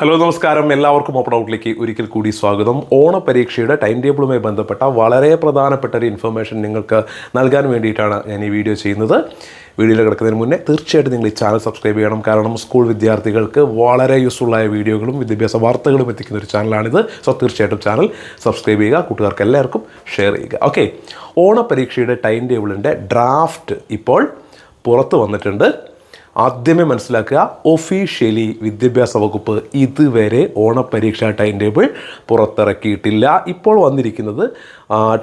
Hello നമസ്കാരം. എല്ലാവർക്കും open ഔട്ടിലേക്ക് ഒരിക്കൽ കൂടി സ്വാഗതം. ഓണപരീക്ഷയുടെ ടൈം ടേബിളുമായി ബന്ധപ്പെട്ട വളരെ പ്രധാനപ്പെട്ട ഒരു ഇൻഫർമേഷൻ നിങ്ങൾക്ക് നൽകാൻ വേണ്ടിയിട്ടാണ് ഞാൻ ഈ വീഡിയോ ചെയ്യുന്നത്. വീഡിയോയിൽ കിടക്കുന്നതിന് മുന്നേ തീർച്ചയായിട്ടും നിങ്ങൾ ഈ ചാനൽ സബ്സ്ക്രൈബ് ചെയ്യണം. കാരണം സ്കൂൾ വിദ്യാർത്ഥികൾക്ക് വളരെ യൂസ്ഫുള്ളായ വീഡിയോകളും വിദ്യാഭ്യാസ വാർത്തകളും എത്തിക്കുന്ന ഒരു ചാനലാണിത് സോ തീർച്ചയായിട്ടും ചാനൽ സബ്സ്ക്രൈബ് ചെയ്യുക. കൂട്ടുകാർക്ക് എല്ലാവർക്കും ഷെയർ ചെയ്യുക. ഓക്കെ ഓണപരീക്ഷയുടെ ടൈം ടേബിളിന്റെ ഡ്രാഫ്റ്റ് ഇപ്പോൾ പുറത്ത് വന്നിട്ടുണ്ട്. ആദ്യമേ മനസ്സിലാക്കുക ഒഫീഷ്യലി വിദ്യാഭ്യാസ വകുപ്പ് ഇതുവരെ ഓണപരീക്ഷാ ടൈം ടേബിൾ പുറത്തിറക്കിയിട്ടില്ല. ഇപ്പോൾ വന്നിരിക്കുന്നത്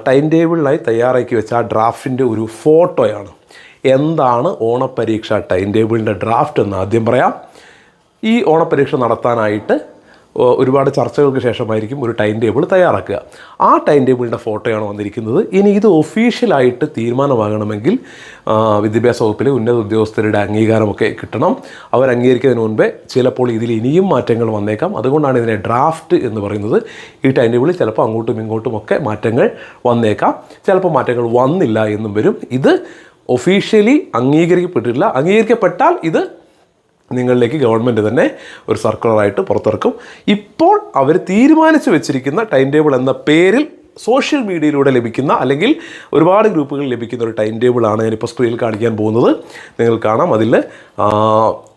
ടൈം ടേബിളിനായി തയ്യാറാക്കി വെച്ച ആ ഡ്രാഫ്റ്റിന്റെ ഒരു ഫോട്ടോയാണ് എന്താണ് ഓണപരീക്ഷ ടൈം ടേബിളിന്റെ ഡ്രാഫ്റ്റ് എന്ന് ആദ്യം പറയാം. ഈ ഓണപരീക്ഷ നടത്താനായിട്ട് ഒരുപാട് ചർച്ചകൾക്ക് ശേഷമായിരിക്കും ഒരു ടൈം ടേബിൾ തയ്യാറാക്കുക. ആ ടൈം ടേബിളിന്റെ ഫോട്ടോയാണ് വന്നിരിക്കുന്നത്. ഇനി ഇത് ഒഫീഷ്യലായിട്ട് തീരുമാനമാകണമെങ്കിൽ വിദ്യാഭ്യാസ വകുപ്പിലെ ഉന്നത ഉദ്യോഗസ്ഥരുടെ അംഗീകാരമൊക്കെ കിട്ടണം. അവർ അംഗീകരിക്കുന്നതിന് മുൻപേ ചിലപ്പോൾ ഇതിൽ ഇനിയും മാറ്റങ്ങൾ വന്നേക്കാം. അതുകൊണ്ടാണ് ഇതിനെ ഡ്രാഫ്റ്റ് എന്ന് പറയുന്നത്. ഈ ടൈം ടേബിളിൽ ചിലപ്പോൾ അങ്ങോട്ടും ഇങ്ങോട്ടും ഒക്കെ മാറ്റങ്ങൾ വന്നേക്കാം. ചിലപ്പോൾ മാറ്റങ്ങൾ വന്നില്ല എന്നും വരും. ഇത് ഒഫീഷ്യലി അംഗീകരിക്കപ്പെട്ടിട്ടില്ല. അംഗീകരിക്കപ്പെട്ടാൽ ഇത് നിങ്ങളിലേക്ക് ഗവൺമെന്റ് തന്നെ ഒരു സർക്കുലറായിട്ട് പുറത്തിറക്കും. ഇപ്പോൾ അവർ തീരുമാനിച്ചു വെച്ചിരിക്കുന്ന ടൈം ടേബിൾ എന്ന പേരിൽ സോഷ്യൽ മീഡിയയിലൂടെ ലഭിക്കുന്ന അല്ലെങ്കിൽ ഒരുപാട് ഗ്രൂപ്പുകളിൽ ലഭിക്കുന്ന ഒരു ടൈം ടേബിളാണ് ഞാനിപ്പോൾ സ്ക്രീനിൽ കാണിക്കാൻ പോകുന്നത്. നിങ്ങൾ കാണാം അതിൽ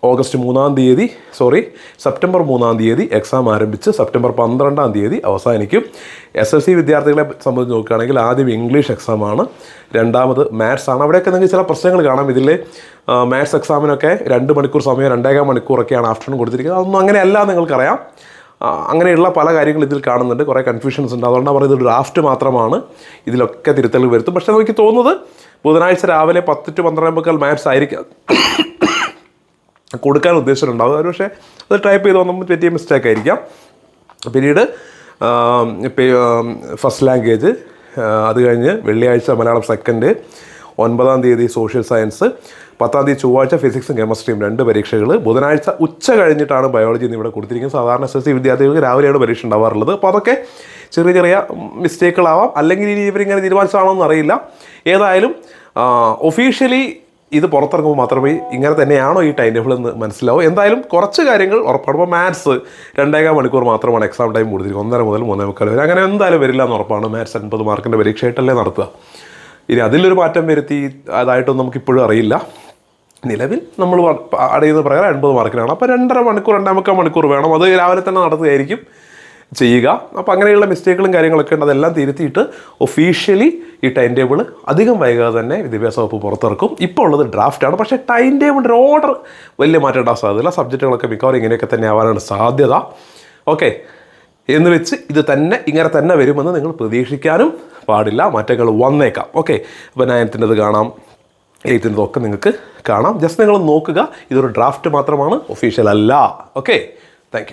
ഓഗസ്റ്റ് മൂന്നാം തീയതി സോറി സെപ്റ്റംബർ മൂന്നാം തീയതി എക്സാം ആരംഭിച്ച് സെപ്റ്റംബർ പന്ത്രണ്ടാം തീയതി അവസാനിക്കും. എസ് എൽ സി വിദ്യാർത്ഥികളെ സംബന്ധിച്ച് നോക്കുകയാണെങ്കിൽ ആദ്യം ഇംഗ്ലീഷ് എക്സാമാണ് രണ്ടാമത് മാത്സ് ആണ്. അവിടെയൊക്കെ നിങ്ങൾക്ക് ചില പ്രശ്നങ്ങൾ കാണാം. ഇതിൽ മാത്സ് എക്സാമിനൊക്കെ രണ്ട് മണിക്കൂർ സമയം രണ്ടേകാൽ മണിക്കൂറൊക്കെയാണ് ആഫ്റ്റർനൂൺ കൊടുത്തിരിക്കുന്നത്. അതൊന്നും അങ്ങനെയല്ല നിങ്ങൾക്കറിയാം. അങ്ങനെയുള്ള പല കാര്യങ്ങൾ ഇതിൽ കാണുന്നുണ്ട്. കുറേ കൺഫ്യൂഷൻസ് ഉണ്ട്. അതുകൊണ്ടാണ് പറയുന്നത് ഡ്രാഫ്റ്റ് മാത്രമാണ് ഇതിലൊക്കെ തിരുത്തലുകൾ വരുത്തും. പക്ഷേ നമുക്ക് തോന്നുന്നത് ബുധനാഴ്ച രാവിലെ പത്ത് ടു പന്ത്രണ്ട് മുക്കാൽ മാത്സ് ആയിരിക്കാം. കൊടുക്കാൻ ഉദ്ദേശിച്ചിട്ടുണ്ടാവും. അത് പക്ഷേ അത് ടൈപ്പ് ചെയ്ത് വന്നപ്പോൾ പറ്റിയ മിസ്റ്റേക്ക് ആയിരിക്കാം. പിന്നീട് ഫസ്റ്റ് ലാംഗ്വേജ് അത് കഴിഞ്ഞ് വെള്ളിയാഴ്ച മലയാളം സെക്കൻഡ് ഒൻപതാം തീയതി സോഷ്യൽ സയൻസ് പത്താം തീയതി ചൊവ്വാഴ്ച ഫിസിക്സും കെമിസ്ട്രിയും രണ്ട് പരീക്ഷകൾ ബുധനാഴ്ച ഉച്ച കഴിഞ്ഞിട്ടാണ് ബയോളജി എന്ന് ഇവിടെ കൊടുത്തിരിക്കുന്നത്. സാധാരണ എസ് എസ് സി വിദ്യാർത്ഥികൾക്ക് രാവിലെയാണ് പരീക്ഷ ഉണ്ടാവാറുള്ളത്. അപ്പോൾ അതൊക്കെ ചെറിയ ചെറിയ മിസ്റ്റേക്കുകളാവാം. അല്ലെങ്കിൽ ഇനി ഇവരിങ്ങനെ എന്ന് അറിയില്ല ഏതായാലും ഒഫീഷ്യലി ഇത് പുറത്തിറങ്ങുമ്പോൾ മാത്രമേ ഇങ്ങനെ തന്നെയാണോ ഈ ടൈം ടേബിൾ എന്ന് മനസ്സിലാവും. എന്തായാലും കുറച്ച് കാര്യങ്ങൾ ഉറപ്പാണ്. ഇപ്പോൾ മാത്സ് രണ്ടേകാൽ മണിക്കൂർ മാത്രമാണ് എക്സാം ടൈം കൊടുത്തിരിക്കുന്നത്. ഒന്നര മുതൽ മൂന്നേ മുക്കാൽ വരെ. അങ്ങനെ എന്തായാലും വരില്ല എന്ന് ഉറപ്പാണ്. മാത്സ് അൻപത് മാർക്കിന്റെ പരീക്ഷയായിട്ടല്ലേ നടത്തുക. ഇനി അതിലൊരു മാറ്റം വരുത്തി അതായിട്ടൊന്നും നമുക്കിപ്പോഴും അറിയില്ല. നിലവിൽ നമ്മൾ അടയുന്ന പ്രകാരം എൺപത് മാർക്കിനാണ് അപ്പോൾ രണ്ടര മണിക്കൂർ രണ്ടാമക്കാൽ മണിക്കൂർ വേണം. അത് രാവിലെ തന്നെ നടത്തുകയായിരിക്കും ചെയ്യുക. അപ്പോൾ അങ്ങനെയുള്ള മിസ്റ്റേക്കുകളും കാര്യങ്ങളൊക്കെ ഉണ്ട്. അതെല്ലാം തിരുത്തിയിട്ട് ഒഫീഷ്യലി ഈ ടൈം ടേബിൾ അധികം വൈകാതെ തന്നെ വിദ്യാഭ്യാസ വകുപ്പ് പുറത്തിറക്കും. ഇപ്പോൾ ഉള്ളത് ഡ്രാഫ്റ്റാണ് പക്ഷേ ടൈം ടേബിളിന്റെ ഓർഡർ വലിയ മാറ്റം ഉണ്ടാകാൻ സാധ്യതയില്ല. സബ്ജക്റ്റുകളൊക്കെ മിക്കവാറും ഇങ്ങനെയൊക്കെ തന്നെ ആവാനാണ് സാധ്യത. ഓക്കെ എന്ന് വെച്ച് ഇത് തന്നെ ഇങ്ങനെ തന്നെ വരുമെന്ന് നിങ്ങൾ പ്രതീക്ഷിക്കാനും പാടില്ല മാറ്റങ്ങൾ വന്നേക്കാം. ഓക്കെ അപ്പോൾ നയൻത്തിന്റെത് കാണാം. എയ്ത്തിന്റെത് ഒക്കെ നിങ്ങൾക്ക് കാണാം. ജസ്റ്റ് നിങ്ങൾ നോക്കുക ഇതൊരു ഡ്രാഫ്റ്റ് മാത്രമാണ് ഒഫീഷ്യൽ അല്ല. Okay thank